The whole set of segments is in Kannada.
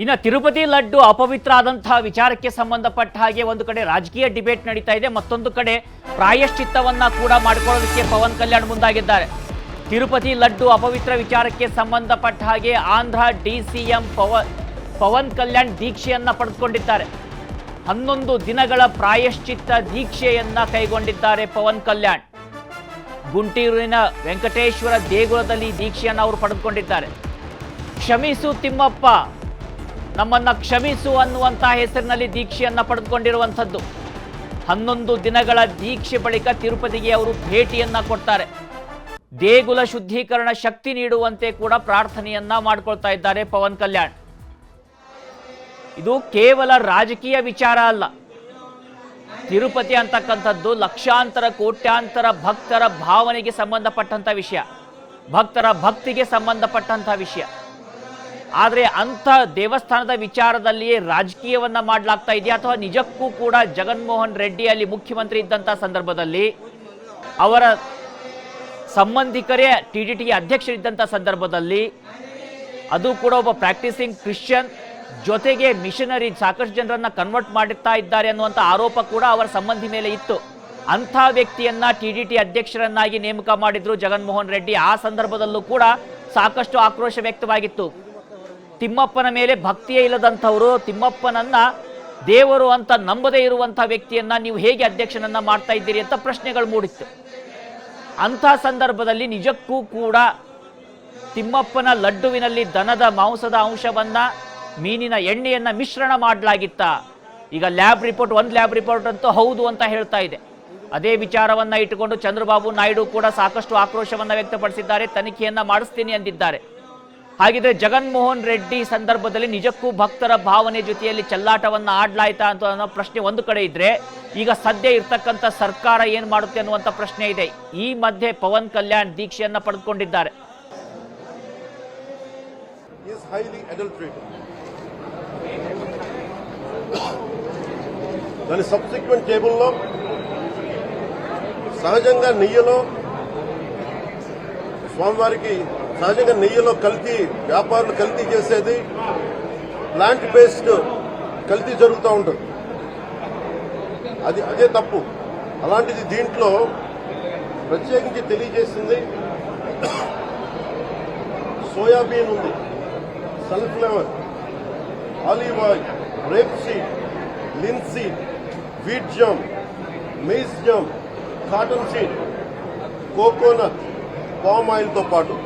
ಇನ್ನು ತಿರುಪತಿ ಲಡ್ಡು ಅಪವಿತ್ರ ಆದಂತಹ ವಿಚಾರಕ್ಕೆ ಸಂಬಂಧಪಟ್ಟ ಹಾಗೆ ಒಂದು ಕಡೆ ರಾಜಕೀಯ ಡಿಬೇಟ್ ನಡೀತಾ ಇದೆ, ಮತ್ತೊಂದು ಕಡೆ ಪ್ರಾಯಶ್ಚಿತ್ತವನ್ನ ಕೂಡ ಮಾಡಿಕೊಳ್ಳೋದಕ್ಕೆ ಪವನ್ ಕಲ್ಯಾಣ್ ಮುಂದಾಗಿದ್ದಾರೆ. ತಿರುಪತಿ ಲಡ್ಡು ಅಪವಿತ್ರ ವಿಚಾರಕ್ಕೆ ಸಂಬಂಧಪಟ್ಟ ಹಾಗೆ ಆಂಧ್ರ ಡಿ ಸಿ ಪವನ್ ಕಲ್ಯಾಣ್ ದೀಕ್ಷೆಯನ್ನ ಪಡೆದುಕೊಂಡಿದ್ದಾರೆ. ಹನ್ನೊಂದು ದಿನಗಳ ಪ್ರಾಯಶ್ಚಿತ್ತ ದೀಕ್ಷೆಯನ್ನ ಕೈಗೊಂಡಿದ್ದಾರೆ ಪವನ್ ಕಲ್ಯಾಣ್. ಗುಂಟೂರಿನ ವೆಂಕಟೇಶ್ವರ ದೇಗುಲದಲ್ಲಿ ದೀಕ್ಷೆಯನ್ನು ಅವರು ಪಡೆದುಕೊಂಡಿದ್ದಾರೆ. ಕ್ಷಮಿಸು ತಿಮ್ಮಪ್ಪ ನಮ್ಮನ್ನ ಕ್ಷಮಿಸು ಅನ್ನುವಂಥ ಹೆಸರಿನಲ್ಲಿ ದೀಕ್ಷೆಯನ್ನು ಪಡೆದುಕೊಂಡಿರುವಂಥದ್ದು. ಹನ್ನೊಂದು ದಿನಗಳ ದೀಕ್ಷೆ ಬಳಿಕ ತಿರುಪತಿಗೆ ಅವರು ಭೇಟಿಯನ್ನ ಕೊಡ್ತಾರೆ. ದೇಗುಲ ಶುದ್ಧೀಕರಣ ಶಕ್ತಿ ನೀಡುವಂತೆ ಕೂಡ ಪ್ರಾರ್ಥನೆಯನ್ನ ಮಾಡ್ಕೊಳ್ತಾ ಇದ್ದಾರೆ ಪವನ್ ಕಲ್ಯಾಣ್. ಇದು ಕೇವಲ ರಾಜಕೀಯ ವಿಚಾರ ಅಲ್ಲ. ತಿರುಪತಿ ಅಂತಕ್ಕಂಥದ್ದು ಲಕ್ಷಾಂತರ, ಕೋಟ್ಯಾಂತರ ಭಕ್ತರ ಭಾವನೆಗೆ ಸಂಬಂಧಪಟ್ಟಂತ ವಿಷಯ. ಭಕ್ತರ ಭಕ್ತಿಗೆ ಸಂಬಂಧಪಟ್ಟಂತ ವಿಷಯ. ಆದರೆ ಅಂಥ ದೇವಸ್ಥಾನದ ವಿಚಾರದಲ್ಲಿಯೇ ರಾಜಕೀಯವನ್ನ ಮಾಡಲಾಗ್ತಾ ಇದೆಯಾ ಅಥವಾ ನಿಜಕ್ಕೂ ಕೂಡ ಜಗನ್ಮೋಹನ್ ರೆಡ್ಡಿ ಅಲ್ಲಿ ಮುಖ್ಯಮಂತ್ರಿ ಇದ್ದಂಥ ಸಂದರ್ಭದಲ್ಲಿ ಅವರ ಸಂಬಂಧಿಕರೇ ಟಿ ಡಿ ಟಿ ಅಧ್ಯಕ್ಷರಿದ್ದಂಥ ಸಂದರ್ಭದಲ್ಲಿ ಅದು ಕೂಡ ಒಬ್ಬ ಪ್ರಾಕ್ಟೀಸಿಂಗ್ ಕ್ರಿಶ್ಚಿಯನ್ ಜೊತೆಗೆ ಮಿಷನರಿ ಸಾಕಷ್ಟು ಜನರನ್ನ ಕನ್ವರ್ಟ್ ಮಾಡುತ್ತಾ ಇದ್ದಾರೆ ಅನ್ನುವಂಥ ಆರೋಪ ಕೂಡ ಅವರ ಸಂಬಂಧಿ ಮೇಲೆ ಇತ್ತು. ಅಂಥ ವ್ಯಕ್ತಿಯನ್ನ ಟಿ ಡಿ ಟಿ ಅಧ್ಯಕ್ಷರನ್ನಾಗಿ ನೇಮಕ ಮಾಡಿದ್ರು ಜಗನ್ಮೋಹನ್ ರೆಡ್ಡಿ. ಆ ಸಂದರ್ಭದಲ್ಲೂ ಕೂಡ ಸಾಕಷ್ಟು ಆಕ್ರೋಶ ವ್ಯಕ್ತವಾಗಿತ್ತು. ತಿಮ್ಮಪ್ಪನ ಮೇಲೆ ಭಕ್ತಿಯೇ ಇಲ್ಲದಂಥವರು, ತಿಮ್ಮಪ್ಪನನ್ನ ದೇವರು ಅಂತ ನಂಬದೇ ಇರುವಂಥ ವ್ಯಕ್ತಿಯನ್ನ ನೀವು ಹೇಗೆ ಅಧ್ಯಕ್ಷನನ್ನ ಮಾಡ್ತಾ ಇದ್ದೀರಿ ಅಂತ ಪ್ರಶ್ನೆಗಳು ಮೂಡಿತ್ತು. ಅಂಥ ಸಂದರ್ಭದಲ್ಲಿ ನಿಜಕ್ಕೂ ಕೂಡ ತಿಮ್ಮಪ್ಪನ ಲಡ್ಡುವಿನಲ್ಲಿ ದನದ ಮಾಂಸದ ಅಂಶವನ್ನ, ಮೀನಿನ ಎಣ್ಣೆಯನ್ನ ಮಿಶ್ರಣ ಮಾಡಲಾಗಿತ್ತ, ಈಗ ಲ್ಯಾಬ್ ರಿಪೋರ್ಟ್, ಒಂದು ಲ್ಯಾಬ್ ರಿಪೋರ್ಟ್ ಅಂತೂ ಹೌದು ಅಂತ ಹೇಳ್ತಾ ಇದೆ. ಅದೇ ವಿಚಾರವನ್ನ ಇಟ್ಟುಕೊಂಡು ಚಂದ್ರಬಾಬು ನಾಯ್ಡು ಕೂಡ ಸಾಕಷ್ಟು ಆಕ್ರೋಶವನ್ನ ವ್ಯಕ್ತಪಡಿಸಿದ್ದಾರೆ, ತನಿಖೆಯನ್ನ ಮಾಡಿಸ್ತೀನಿ ಅಂದಿದ್ದಾರೆ. ಹಾಗಿದ್ರೆ ಜಗನ್ಮೋಹನ್ ರೆಡ್ಡಿ ಸಂದರ್ಭದಲ್ಲಿ ನಿಜಕ್ಕೂ ಭಕ್ತರ ಭಾವನೆ ಜೊತೆಯಲ್ಲಿ ಚೆಲ್ಲಾಟವನ್ನ ಆಡ್ಲಾಯ್ತಾ ಅಂತ ಅನ್ನೋ ಪ್ರಶ್ನೆ ಒಂದು ಕಡೆ ಇದ್ರೆ ಈಗ ಸದ್ಯ ಇರ್ತಕ್ಕಂಥ ಸರ್ಕಾರ ಏನ್ ಮಾಡುತ್ತೆ ಅನ್ನುವಂಥ ಪ್ರಶ್ನೆ ಇದೆ ಈ ಮಧ್ಯೆ ಪವನ್ ಕಲ್ಯಾಣ್ ದೀಕ್ಷೆಯನ್ನ ಪಡೆದುಕೊಂಡಿದ್ದಾರೆ is highly adulterated. దాని సబ్సిక్వెంట్ టేబుల్లో సహజంగా నెయ్యిలో స్వామివారికి సహజంగా నెయ్యిలో కల్తీ వ్యాపారులు కల్తీ చేసేది ప్లాంట్ బేస్డ్ కల్తీ జరుగుతూ ఉంటుంది. అది అదే తప్పు. అలాంటిది దీంట్లో ప్రత్యేకించి తెలియజేసింది సోయాబీన్ ఉంది sunflower olive oil rapeseed linseed wheat germ maize germ cottonseed coconut palm ఆయిల్తో పాటు.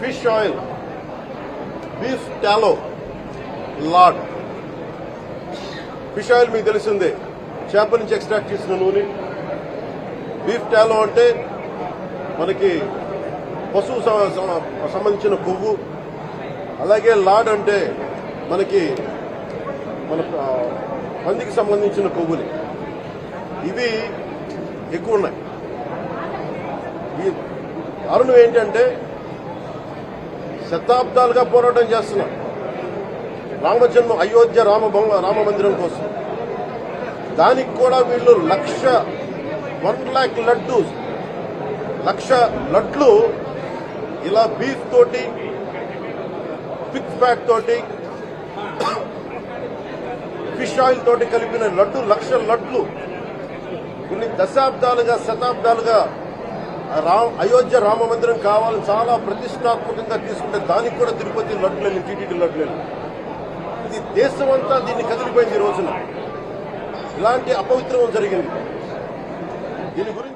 Fish oil. Beef tallow lard fish oil మీకు తెలిసిందే. చేప నుంచి ఎక్స్ట్రాక్ట్ చేసిన నూనె. బీఫ్ టాలో అంటే మనకి పశువు సంబంధించిన కొవ్వు అలాగే లాడ్ అంటే మనకి మన పందికి సంబంధించిన కొవ్వులు ఇవి ఎక్కువ ఉన్నాయి. ఈ ఏంటంటే శతాబ్దాలుగా పోరాటం చేస్తున్నాం. రామజన్మ అయోధ్య రామ రామ మందిరం కోసం. దానికి కూడా వీళ్ళు లక్ష వన్ ల్యాక్ లడ్డు లక్ష లడ్లు ఇలా బీఫ్ తోటి పిక్ ప్యాక్ తోటి ఫిష్ ఆయిల్ తోటి కలిపిన లడ్డు లక్ష లడ్లు. కొన్ని దశాబ్దాలుగా శతాబ్దాలుగా అయోధ్య రామ మందిరం కావాలని చాలా ప్రతిష్టాత్మకంగా తీసుకుంటే దానికి కూడా తిరుపతి లడ్లేదు టీటీడీ లడ్లేదు ఇది దేశం అంతా దీన్ని కదిలిపోయింది ఈ రోజున. ఇలాంటి అపవిత్రం జరిగింది. దీని గురించి